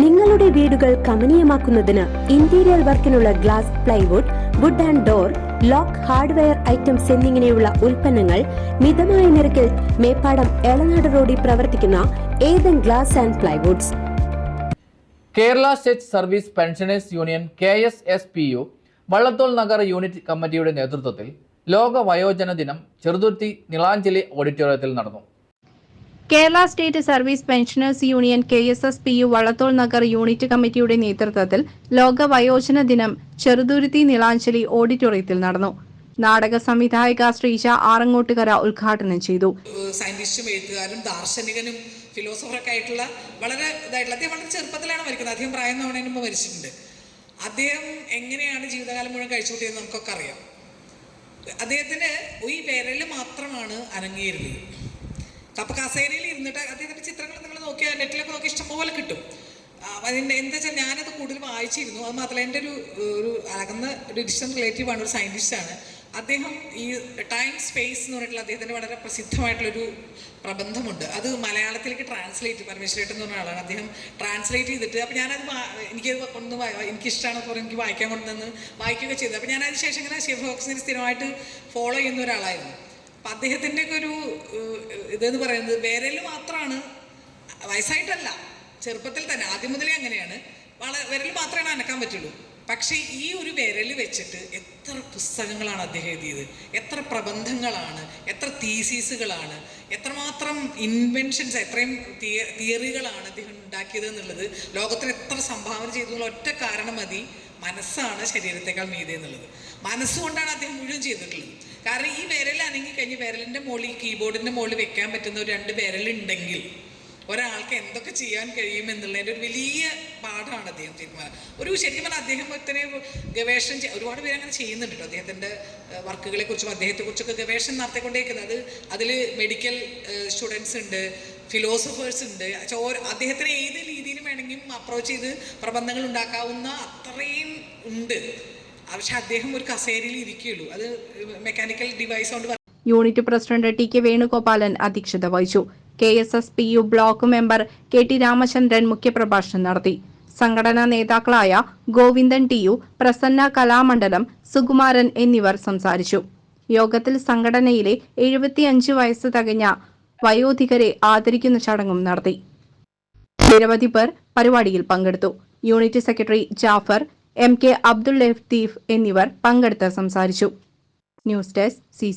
നിങ്ങളുടെ വീടുകൾ കമനീയമാക്കുന്നതിന് interior വർക്കിനുള്ള glass plywood wood and door lock hardware items എന്നിങ്ങനെയുള്ള ഉൽപ്പന്നങ്ങൾ മിതമായ നിരക്കിൽ മേപ്പാടം എളനാട് റോഡിൽ പ്രവർത്തിക്കുന്ന Ethan glass and plywoods Kerala state service pensioners union K S S P U Vallathol Nagar unit കമ്മിറ്റിയുടെ നേതൃത്വത്തിൽ ലോക വയോജന ദിനം ചെറുതുരുത്തി നിളാഞ്ചലി ഓഡിറ്റോറിയത്തിൽ നടന്നു. Kerala state service pensioners union K S S P U Vallathol Nagar unit കമ്മിറ്റിയുടെ നേതൃത്വത്തിൽ ലോക വയോജന ദിനം ചെറുതുരുത്തി നിളാഞ്ചലി ഓഡിറ്റോറിയത്തിൽ നടന്നു. നാടക സംവിധായക ശ്രീജ ആറങ്ങോട്ടുകര ഉദ്ഘാടനം ചെയ്തു. സയന്റിസ്റ്റും എഴുത്തുകാരും ദാർശനികനും ഫിലോസഫറൊക്കെ ആയിട്ടുള്ള വളരെ ഇതായിട്ടുള്ള അദ്ദേഹം വളരെ ചെറുപ്പത്തിലാണ് മരിക്കുന്നത്. അധികം പ്രായം തവണ മരിച്ചിട്ടുണ്ട്. അദ്ദേഹം എങ്ങനെയാണ് ജീവിതകാലം മുഴുവൻ കഴിച്ചുകൂട്ടിയെന്ന് നമുക്കൊക്കെ അറിയാം. അദ്ദേഹത്തിന് ഈ വിരൽ മാത്രമാണ് അനങ്ങിയിരുന്നത്. അപ്പൊ കസേരയിൽ ഇരുന്നിട്ട് അദ്ദേഹത്തിന്റെ ചിത്രങ്ങൾ നിങ്ങൾ നോക്കിയാൽ നെറ്റിലൊക്കെ നോക്കി ഇഷ്ടംപോലെ കിട്ടും. ആ, അതിന്റെ എന്താ വെച്ചാൽ ഞാനത് കൂടുതൽ വായിച്ചിരുന്നു. അത് മാത്രമല്ല എന്റെ ഒരു ഒരു അകന്ന ഒരു ഡിസ്റ്റന്റ് റിലേറ്റീവ് ആണ് ഒരു സയന്റിസ്റ്റ് ആണ്. അദ്ദേഹം ഈ ടൈം സ്പേസ് എന്ന് പറഞ്ഞിട്ടുള്ള അദ്ദേഹത്തിന്റെ വളരെ പ്രസിദ്ധമായിട്ടുള്ളൊരു പ്രബന്ധമുണ്ട്. അത് മലയാളത്തിലേക്ക് ട്രാൻസ്ലേറ്റ് പരമേശ്വരേട്ടൻ എന്ന് പറഞ്ഞ ആളാണ്. അദ്ദേഹം ട്രാൻസ്ലേറ്റ് ചെയ്തിട്ട് അപ്പം ഞാനത് എനിക്ക് എനിക്കത് കൊണ്ട് എനിക്കിഷ്ടമാണെന്ന് പറഞ്ഞ് എനിക്ക് വായിക്കാൻ കൊണ്ടുവന്ന് വായിക്കുകയൊക്കെ ചെയ്തു അപ്പം ഞാൻ ശേഷം ഇങ്ങനെ ശിവഭോക്സിനെ സ്ഥിരമായിട്ട് ഫോളോ ചെയ്യുന്ന ഒരാളായിരുന്നു. അപ്പം അദ്ദേഹത്തിന്റെ ഒക്കെ ഒരു ഇതെന്ന് പറയുന്നത് വേരൽ മാത്രമാണ് വയസ്സായിട്ടല്ല ചെറുപ്പത്തിൽ തന്നെ ആദ്യം മുതലേ അങ്ങനെയാണ്. വളരെ വിരൽ മാത്രമേ അനക്കാൻ പറ്റുള്ളൂ. പക്ഷേ ഈ ഒരു വിരൽ വെച്ചിട്ട് എത്ര പുസ്തകങ്ങളാണ് അദ്ദേഹം എഴുതിയത്? എത്ര പ്രബന്ധങ്ങളാണ്? എത്ര തീസീസുകളാണ്? എത്രമാത്രം ഇൻവെൻഷൻസ് എത്രയും തിയറികളാണ് അദ്ദേഹം ഉണ്ടാക്കിയത് എന്നുള്ളത് ലോകത്തിന് എത്ര സംഭാവന ചെയ്തു എന്നുള്ള ഒറ്റ കാരണം മതി മനസ്സാണ് ശരീരത്തെക്കാൾ മീതെ എന്നുള്ളത്. മനസ്സുകൊണ്ടാണ് അദ്ദേഹം മുഴുവൻ ചെയ്തിട്ടുള്ളത്. കാരണം ഈ അനങ്ങി കഴിഞ്ഞ് വിരലിന്റെ മുകളിൽ കീബോർഡിന്റെ മുകളിൽ വെക്കാൻ പറ്റുന്ന ഒരു രണ്ട് വിരലുണ്ടെങ്കിൽ ഒരാൾക്ക് എന്തൊക്കെ ചെയ്യാൻ കഴിയും എന്നുള്ളതിന്റെ ഒരു വലിയ പാഠമാണ് അദ്ദേഹം തീരുമാനം ഒരു ശരിക്കും പറഞ്ഞാൽ അദ്ദേഹം ഇത്രയും ഗവേഷണം ഒരുപാട് പേര് അങ്ങനെ ചെയ്യുന്നുണ്ട് കേട്ടോ. അദ്ദേഹത്തിന്റെ വർക്കുകളെ കുറിച്ചും അദ്ദേഹത്തെ കുറിച്ചൊക്കെ ഗവേഷണം നടത്തിക്കൊണ്ടേക്കുന്നത് അത് അതിൽ മെഡിക്കൽ സ്റ്റുഡൻസ് ഉണ്ട് ഫിലോസഫേഴ്സ് ഉണ്ട്. അദ്ദേഹത്തിന് ഏത് രീതിയിലും വേണമെങ്കിലും അപ്രോച്ച് ചെയ്ത് പ്രബന്ധങ്ങൾ ഉണ്ടാക്കാവുന്ന അത്രയും ഉണ്ട്. പക്ഷെ അദ്ദേഹം ഒരു കസേരയിൽ ഇരിക്കുകയുള്ളൂ. അത് മെക്കാനിക്കൽ ഡിവൈസ് കൊണ്ട് unit president T K Venugopalan അധ്യക്ഷത വഹിച്ചു. K S S P U block member K T Ramachandran മുഖ്യപ്രഭാഷണം നടത്തി. സംഘടനാ നേതാക്കളായ ഗോവിന്ദൻ ടി യു പ്രസന്ന കലാമണ്ഡലം സുകുമാരൻ എന്നിവർ സംസാരിച്ചു. യോഗത്തിൽ സംഘടനയിലെ എഴുപത്തിയഞ്ച് വയസ്സ് തികഞ്ഞ വയോധികരെ ആദരിക്കുന്ന ചടങ്ങും നടത്തി. നിരവധി പേർ പരിപാടിയിൽ പങ്കെടുത്തു. Unit secretary Jafar M K Abdul Latheef എന്നിവർ പങ്കെടുത്ത് സംസാരിച്ചു. News desk C